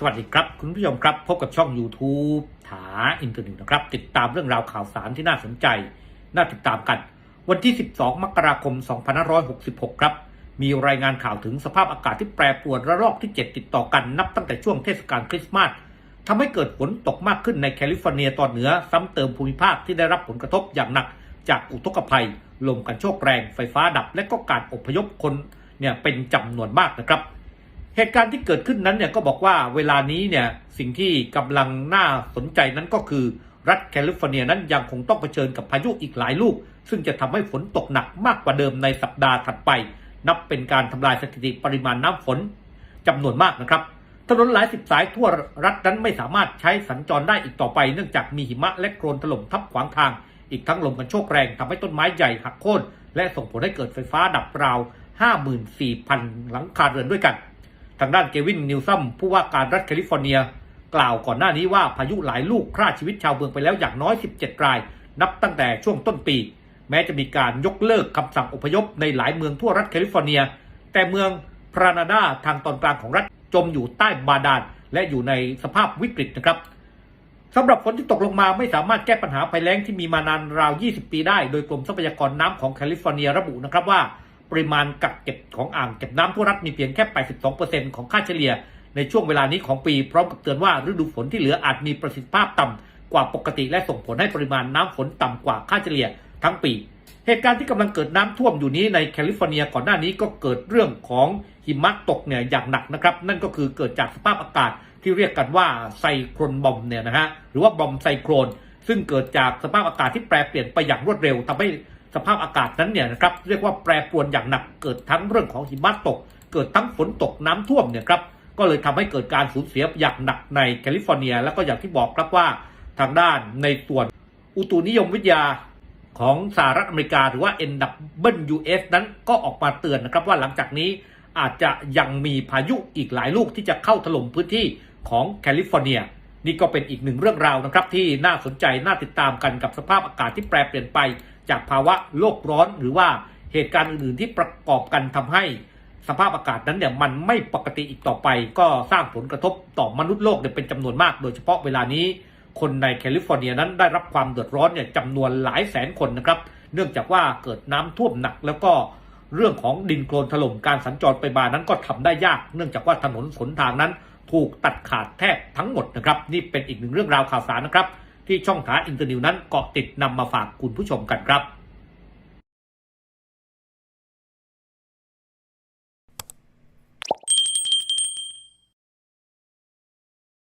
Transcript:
สวัสดีครับ คุณผู้ชมครับ พบกับช่อง YouTube ถาอินเทอร์เน็ตนะครับ ติดตามเรื่องราวข่าวสารที่น่าสนใจ น่าติดตามกัน วันที่ 12 มกราคม 2566 ครับ มีรายงานข่าวถึงสภาพอากาศที่แปรปรวนระลอกที่ 7 ติดต่อกันนับตั้งแต่ช่วงเทศกาลคริสต์มาสทำให้เกิดฝนตกมากขึ้นในแคลิฟอร์เนียตอนเหนือ ซ้ำเติมภูมิภาคที่ได้รับผลกระทบอย่างหนัก จากอุทกภัย ลมกันโชกแรง ไฟฟ้าดับ และก็การอพยพคนเนี่ยเป็นจำนวนมากนะครับ เหตุการณ์ที่เกิดขึ้นนั้นเนี่ยก็บอกว่าเวลานี้เนี่ยสิ่งที่กำลังน่าสนใจนั้นก็คือรัฐแคลิฟอร์เนียนั้นยังคงต้องเผชิญกับพายุอีกหลายลูก ซึ่งจะทำให้ฝนตกหนักมากกว่าเดิมในสัปดาห์ถัดไป นับเป็นการทำลายสถิติปริมาณน้ำฝนจำนวนมากนะครับ ถนนหลายสิบสายทั่วรัฐนั้นไม่สามารถใช้สัญจรได้อีกต่อไป เนื่องจากมีหิมะและโคลนถล่มทับขวางทาง อีกทั้งลมกันโชกแรงทำให้ต้นไม้ใหญ่หักโค่นและส่งผลให้เกิดไฟฟ้าดับราว 54,000 หลังคาเรือนด้วยกัน ทางด้านเกวินนิวซัมผู้ว่าการรัฐแคลิฟอร์เนีย กล่าวก่อนหน้านี้ว่าพายุหลายลูกฆ่าชีวิตชาวเมืองไปแล้วอย่างน้อย 17 ราย นับตั้งแต่ช่วงต้นปี แม้จะมีการยกเลิกคำสั่งอพยพในหลายเมืองทั่วรัฐแคลิฟอร์เนีย แต่เมืองพรานาดาทางตอนกลางของรัฐจมอยู่ใต้บาดาลและอยู่ในสภาพวิกฤตนะครับสำหรับฝนที่ตกลงมาไม่สามารถแก้ปัญหาภัยแล้งที่มีมานานราว 20 ปีได้ โดยกรมทรัพยากรน้ำของแคลิฟอร์เนียระบุนะครับว่า ปริมาณกักเก็บของอ่างเก็บน้ำทั่วรัฐมีเพียงแค่ 82%ของค่าเฉลี่ยในช่วงเวลานี้ของปี พร้อมกับเตือนว่าฤดูฝนที่เหลืออาจมีประสิทธิภาพต่ำกว่าปกติและส่งผลให้ปริมาณน้ำฝนต่ำกว่าค่าเฉลี่ยทั้งปี เหตุการณ์ที่กำลังเกิดน้ำท่วมอยู่นี้ในแคลิฟอร์เนียก่อนหน้านี้ก็เกิดเรื่องของหิมะตกเนี่ยอย่างหนักนะครับ นั่นก็คือเกิดจากสภาพอากาศที่เรียกกันว่าไซโครนบอมเนี่ยนะฮะหรือว่าบอมไซโครนซึ่งเกิดจากสภาพอากาศที่แปรเปลี่ยนไปอย่างรวดเร็วทำให้ สภาพอากาศนั้นเนี่ยนะครับเรียกว่าแปรปรวนอย่างหนักเกิดทั้งเรื่องของหิมะตก เกิดทั้งฝนตกน้ำท่วมเนี่ยครับก็เลยทำให้เกิดการสูญเสียอย่างหนักในแคลิฟอร์เนีย แล้วก็อย่างที่บอกครับว่าทางด้านในส่วนอุตุนิยมวิทยาของสหรัฐอเมริกาหรือว่า NWS นั้นก็ออกมาเตือนนะครับว่าหลังจากนี้อาจจะยังมีพายุอีกหลายลูกที่จะเข้าถล่มพื้นที่ของแคลิฟอร์เนีย นี่ก็เป็นอีกหนึ่งเรื่องราวนะครับที่น่าสนใจน่าติดตามกันกับสภาพอากาศที่แปรเปลี่ยนไป จากภาวะโลกร้อนหรือว่าเหตุการณ์อื่นๆที่ประกอบกันทำให้สภาพอากาศนั้นเนี่ยมันไม่ปกติอีกต่อไป ก็สร้างผลกระทบต่อมนุษย์โลกเนี่ยเป็นจำนวนมาก โดยเฉพาะเวลานี้ คนในแคลิฟอร์เนียนั้นได้รับความเดือดร้อนเนี่ยจำนวนหลายแสนคนนะครับ เนื่องจากว่าเกิดน้ำท่วมหนักแล้วก็เรื่องของดินโคลนถล่มการสัญจรไปมานั้นก็ทำได้ยาก เนื่องจากว่าถนนหนทางนั้น ถูกตัดขาดแทบทั้งหมดนะครับ นี่เป็นอีกหนึ่งเรื่องราวข่าวสารนะครับ ที่ช่องถาอินเตอร์นิวนั้นเกาะติดนำมาฝากคุณผู้ชมกันครับ